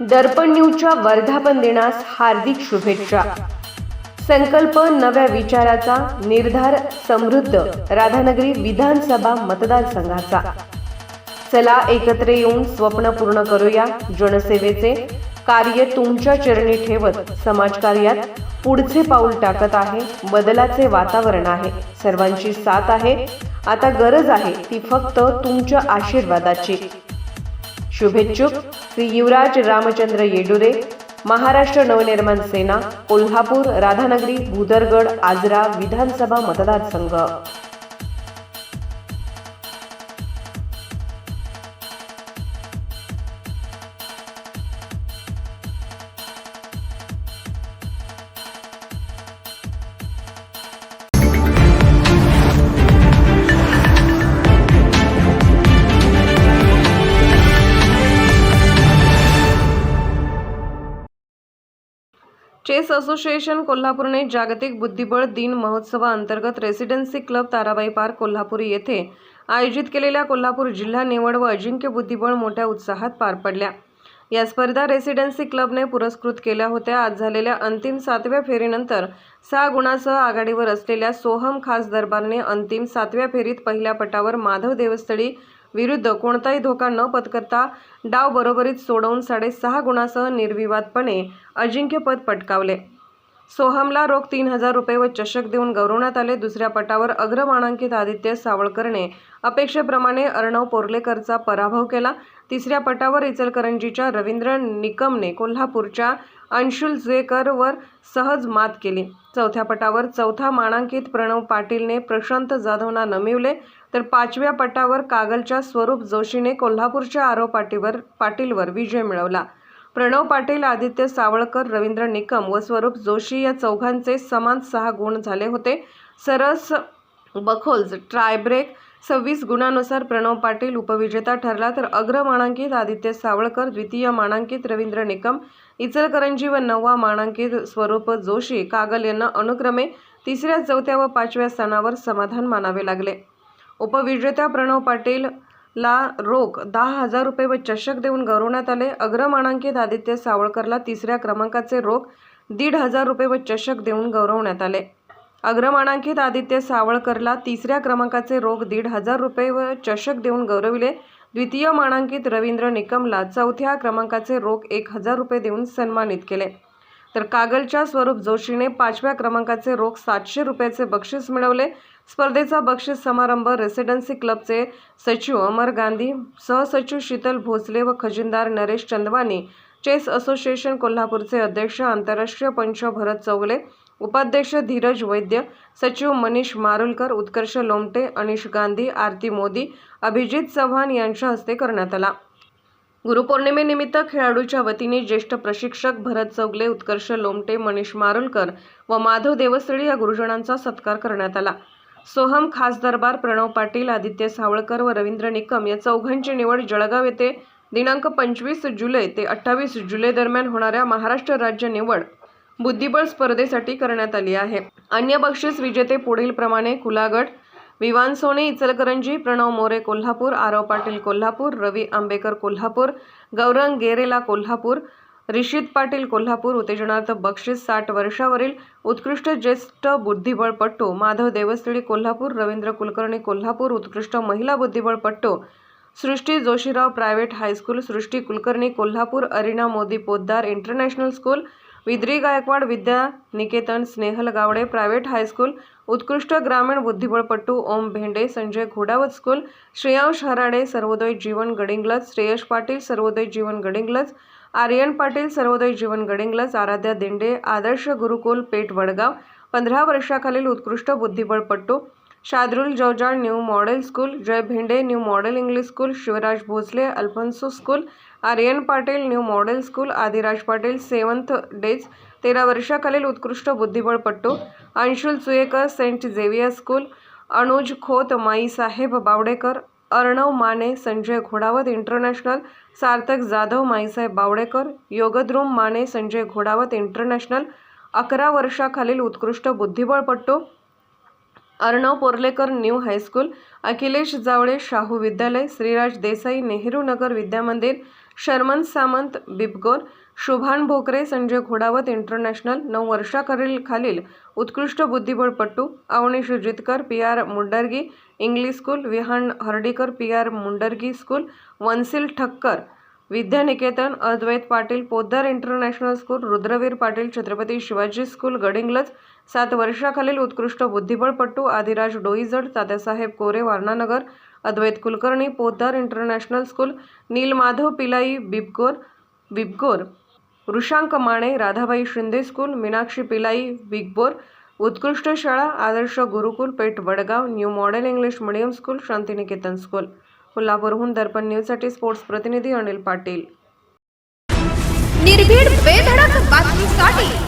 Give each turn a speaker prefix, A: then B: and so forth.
A: दर्पण न्यूजच्या वर्धापन दिनास हार्दिक शुभेच्छा. संकल्प नव्या विचाराचा निर्धार समृद्ध राधानगरी विधानसभा मतदारसंघाचा. चला एकत्र येऊन स्वप्न पूर्ण करूया जनसेवेचे. कार्य तुमच्या चरणी ठेवत समाजकार्यात पुढचे पाऊल टाकत आहे बदलाचे वातावरण आहे. सर्वांची साथ आहे. आता गरज आहे ती फक्त तुमच्या आशीर्वादाची. शुभेच्छुक श्री युवराज रामचंद्र येडुरे महाराष्ट्र नवनिर्माण सेना कोल्हापूर राधानगरी भूदरगड आजरा विधानसभा मतदारसंघ. चेस असोसिएशन कोल्हापूरने जागतिक बुद्धिबळ दिन महोत्सवाअंतर्गत residency club Tarabai park Kolhapur येथे आयोजित केलेल्या कोल्हापूर जिल्हा निवड व अजिंक्य बुद्धिबळ मोठ्या उत्साहात पार पडल्या. या स्पर्धा रेसिडेन्सी क्लबने पुरस्कृत केल्या होत्या. आज झालेल्या अंतिम सातव्या फेरीनंतर सहा गुणासह आघाडीवर असलेल्या सोहम खास दरबारने अंतिम सातव्या फेरीत पहिल्या पटावर माधव देवस्थळी विरुद्ध कोणताही धोका न पत्करता डाव बरोबरीत सोडवून साडेसहा गुणासह निर्विवादपणे अजिंक्यपद पटकावले. सोहमला रोख तीन हजार रुपये व चषक देऊन गौरवण्यात आले. दुसऱ्या पटावर अग्रमानांकित आदित्य सावळकरने अपेक्षेप्रमाणे अर्णव पोर्लेकरचा पराभव केला. तिसऱ्या पटावर इचलकरंजीच्या रवींद्र निकमने कोल्हापूरच्या अंशुल जुएकरवर सहज मात केली. चौथ्या पटावर चौथा मानांकित प्रणव पाटीलने प्रशांत जाधवना नमिवले तर पाचव्या पटावर कागलच्या स्वरूप जोशीने कोल्हापूरच्या आरव पाटीवर पाटीलवर विजय मिळवला. प्रणव पाटील आदित्य सावळकर रवींद्र निकम व स्वरूप जोशी या चौघांचे समान सहा गुण झाले होते. सरस बखोल्ज ट्रायब्रेक सव्वीस गुणानुसार प्रणव पाटील उपविजेता ठरला तर अग्रमानांकित आदित्य सावळकर द्वितीय मानांकित रवींद्र निकम इचलकरंजी व नववा मानांकित स्वरूप जोशी कागल यांना अनुक्रमे तिसऱ्या चौथ्या व पाचव्या स्थानावर समाधान मानावे लागले. उपविजेत्या प्रणव पाटील ला रोख दहा हजार रुपये व चषक देऊन गौरवण्यात आले. अग्रमानांकित आदित्य सावळकरला तिसऱ्या क्रमांकाचे रोख दीड हजार रुपये व चषक देऊन गौरवण्यात आले. अग्रमानांकित आदित्य सावळकरला तिसऱ्या क्रमांकाचे रोख दीड हजार रुपये व चषक देऊन गौरविले. द्वितीय मानांकित रवींद्र निकमला चौथ्या क्रमांकाचे रोख एक हजार रुपये देऊन सन्मानित केले. तर कागलच्या स्वरूप जोशीने पाचव्या क्रमांकाचे रोख सातशे रुपयाचे बक्षीस मिळवले. स्पर्धेचा बक्षीस समारंभ रेसिडेन्सी क्लबचे सचिव अमर गांधी सहसचिव शीतल भोसले व खजिनदार नरेश चंदवानी चेस असोसिएशन कोल्हापूरचे अध्यक्ष आंतरराष्ट्रीय पंच भरत चौगले उपाध्यक्ष धीरज वैद्य सचिव मनीष मारुलकर उत्कर्ष लोमटे अनिश गांधी आरती मोदी अभिजित चव्हाण यांच्या हस्ते करण्यात आला. गुरुपौर्णिमेनिमित्त खेळाडूच्या वतीने ज्येष्ठ प्रशिक्षक भरत चौगले उत्कर्ष लोमटे मनीष मारुलकर व माधव देवस्थळी या गुरुजनांचा सत्कार करण्यात आला. सोहम खास दरबार प्रणव पाटील आदित्य सावळकर व रवींद्र निकम या चौघांची निवड जळगाव येथे दिनांक पंचवीस जुलै ते अठ्ठावीस जुलै दरम्यान होणाऱ्या महाराष्ट्र राज्य निवड बुद्धिबळ स्पर्धेसाठी करण्यात आली आहे. अन्य बक्षीस विजेते पुढील प्रमाणे कुलागड विवान सोने इचलकरंजी प्रणव मोरे कोल्हापूर आरव पाटील कोल्हापूर रवी आंबेकर कोल्हापूर गौरंग गेरेला कोल्हापूर रिशित पाटील कोल्हापूर उत्तेजनार्थ बक्षीस साठ वर्षावरील उत्कृष्ट ज्येष्ठ बुद्धिबळपट्टू माधव देवस्थळी कोल्हापूर रवींद्र कुलकर्णी कोल्हापूर उत्कृष्ट महिला बुद्धिबळपट्टू Srushti Joshirao private high school Srushti Kulkarni Kolhapur Arina Modi Poddar international school Vidri Gaikwad Vidya Niketan Snehal Gawade private high school उत्कृष्ट ग्रामीण बुद्धिबळपट्टू ओम भेंडे संजय घोडावत स्कूल श्रेयांश हराडे सर्वोदय जीवन गडिंग्लज श्रेयश पाटील सर्वोदय जीवन गडिंग्लज आर्यन पाटील सर्वोदय जीवन गडिंग्लज आराध्या दिंडे आदर्श गुरुकुल पेठ वडगाव पंधरा वर्षाखालील उत्कृष्ट बुद्धिबळपट्टू Shardul Javjal new model school Jay Bhinde new model English school Shivraj Bhosale Alphonso school Aryan Patil new model school Adiraj Patil seventh days तेरा वर्षाखालील उत्कृष्ट बुद्धिबळपट्टू Anshul Chuekar saint Xavier school Anuj Khot Maisaheb Bawdekar Arnav Mane Sanjay Ghodawat international Sarthak Jadhav Maisaheb Bawdekar Yogdrum Mane Sanjay Ghodawat international अकरा वर्षाखालील उत्कृष्ट बुद्धिबळपट्टू Arnav Porlekar new high school Akhilesh Jawale Shahu Vidyalaya Shriraj Desai Nehru Nagar Vidyamandir Sharman Samant Vibgyor Shubhan Bhokare Sanjay Ghodawat international नऊ वर्षाखालील खालील उत्कृष्ट बुद्धिबळपटू Avneesh Jitkar P R Mundargi English school Vihan Hardikar P R Mundargi school Vansil Thakkar Vidyaniketan Advait Patil Poddar international school Rudraveer Patil Chhatrapati Shivaji school Gadhinglaj सात वर्षाखालील उत्कृष्ट बुद्धिबळपटू Adiraj Doijad Tatyasaheb Kore Warananagar Advait Kulkarni Poddar international school Neelmadhav Pillai Vibgyor Vibgyor Vrishank माणे Radhabai Shinde school Meenakshi पिलाई बिगबोर उत्कृष्ट शाळा Adarsh Gurukul Peth Vadgaon new model English medium school Shantiniketan school. कोल्हापूरहून दर्पण न्यूजसाठी sports प्रतिनिधी अनिल पाटील.
B: निर्भीड बेधडक बातमीसाठी